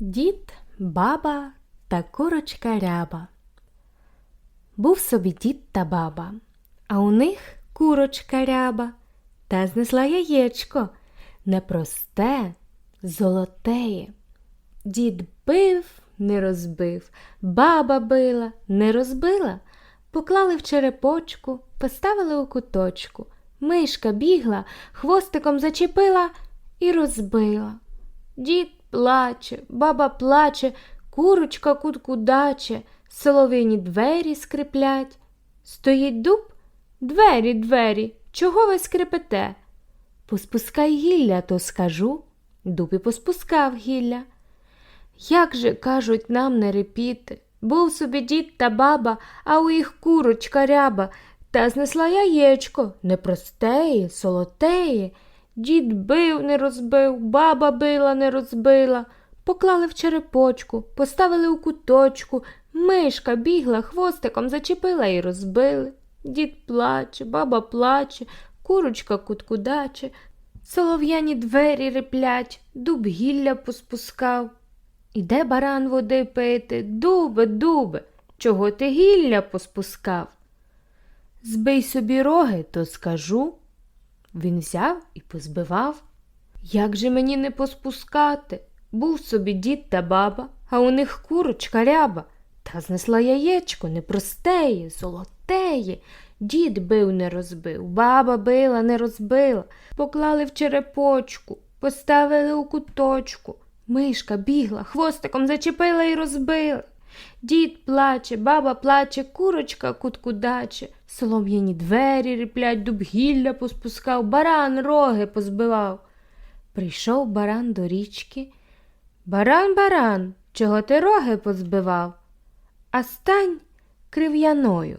Дід, баба та курочка ряба. Був собі дід та баба, а у них курочка ряба та знесла яєчко непросте, золотеє. Дід бив, не розбив, баба била, не розбила, поклали в черепочку, поставили у куточку. Мишка бігла, хвостиком зачепила і розбила. Дід плаче, баба плаче, курочка куткудаче, соловині двері скриплять. Стоїть дуб, двері, двері, чого ви скрипете? Поспускай гілля, то скажу. Дуб і поспускав гілля. Як же, кажуть, нам не репіти? Був собі дід та баба, а у їх курочка ряба, та знесла яєчко, непростеє, солотеє. Дід бив, не розбив, баба била, не розбила. Поклали в черепочку, поставили у куточку, мишка бігла, хвостиком зачепила і розбили. Дід плаче, баба плаче, курочка куткудаче, солов'яні двері реплять, дуб гілля поспускав. Іде баран води пити, дубе, дубе, чого ти гілля поспускав? Збий собі роги, то скажу. Він взяв і позбивав. Як же мені не поспускати? Був собі дід та баба, а у них курочка ряба. Та знесла яєчко непростеє, золотеє. Дід бив, не розбив, баба била, не розбила, поклали в черепочку, поставили у куточку. Мишка бігла, хвостиком зачепила і розбила. Дід плаче, баба плаче, курочка куткудаче, солом'яні двері ріплять, дуб гілля поспускав, баран роги позбивав. Прийшов баран до річки. Баран, баран, чого ти роги позбивав? А стань крив'яною,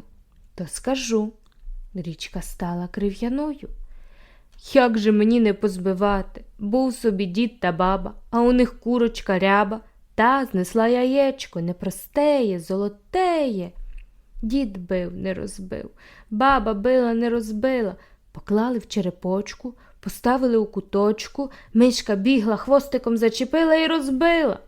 то скажу. Річка стала крив'яною. Як же мені не позбивати? Був собі дід та баба, а у них курочка ряба, та знесла яєчко, непростеє, золотеє. Дід бив, не розбив, баба била, не розбила, поклали в черепочку, поставили у куточку, мишка бігла, хвостиком зачепила і розбила.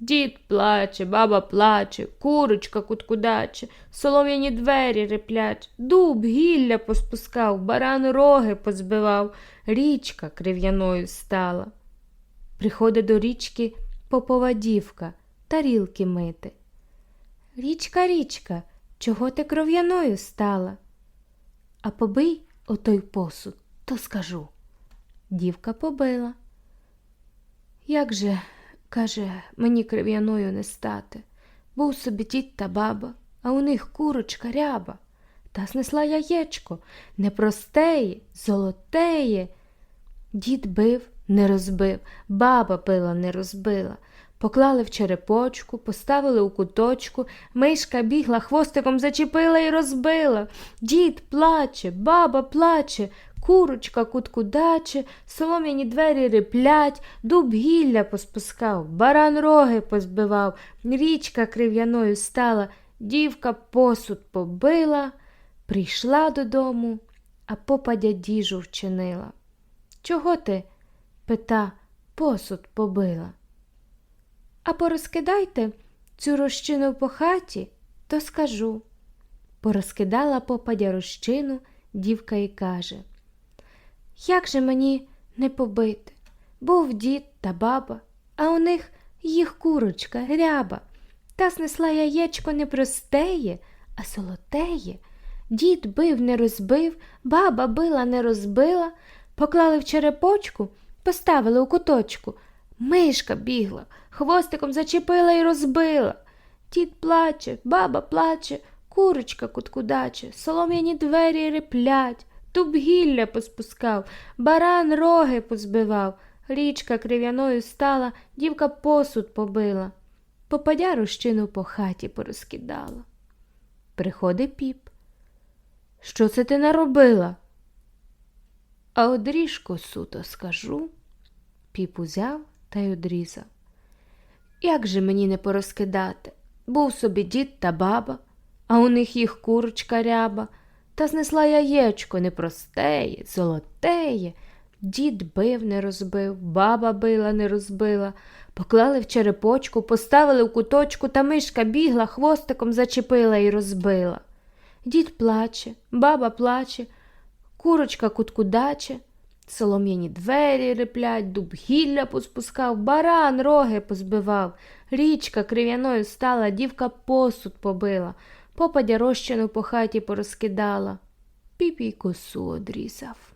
Дід плаче, баба плаче, курочка куткудаче, солом'яні двері реплять, дуб гілля поспускав, баран роги позбивав, річка крив'яною стала. Приходить до річки попова дівка, тарілки мити. Річка, річка, чого ти кров'яною стала? А побий отой посуд, то скажу. Дівка побила. Як же, каже, мені крив'яною не стати. Був собі дід та баба, а у них курочка ряба. Та знесла яєчко, непростеє, золотеє. Дід бив, не розбив, баба пила, не розбила. Поклали в черепочку, поставили у куточку, мишка бігла, хвостиком зачепила і розбила. Дід плаче, баба плаче, курочка куткудаче, солом'яні двері реплять, дуб гілля поспускав, баран роги позбивав, річка крив'яною стала, дівка посуд побила, прийшла додому, а попа дядіжу вчинила. Чого ти, пита, посуд побила? А порозкидайте цю розчину по хаті, то скажу. Порозкидала попадя розчину, дівка й каже. Як же мені не побити? Був дід та баба, а у них їх курочка гряба. Та снесла яєчко не простеє, а золотеє. Дід бив, не розбив, баба била, не розбила, поклали в черепочку, поставили у куточку. Мишка бігла, хвостиком зачепила і розбила. Дід плаче, баба плаче, курочка куткудаче, солом'яні двері реплять, дуб гілля поспускав, баран роги позбивав, річка крив'яною стала, дівка посуд побила, попадя розчину по хаті порозкидала. Приходить піп. Що це ти наробила? А одріж косу, то скажу. Піп узяв та й одрізав. Як же мені не порозкидати? Був собі дід та баба, а у них їх курочка ряба, та знесла яєчко непростеє, золотеє. Дід бив, не розбив, баба била, не розбила, Поклали в черепочку, поставили в куточку, та мишка бігла, хвостиком зачепила і розбила. Дід плаче, баба плаче, курочка куткудаче, солом'яні двері риплять, дуб гілля поспускав, баран роги позбивав, річка крив'яною стала, дівка посуд побила, попадя розчину по хаті порозкидала, піпій косу одрізав.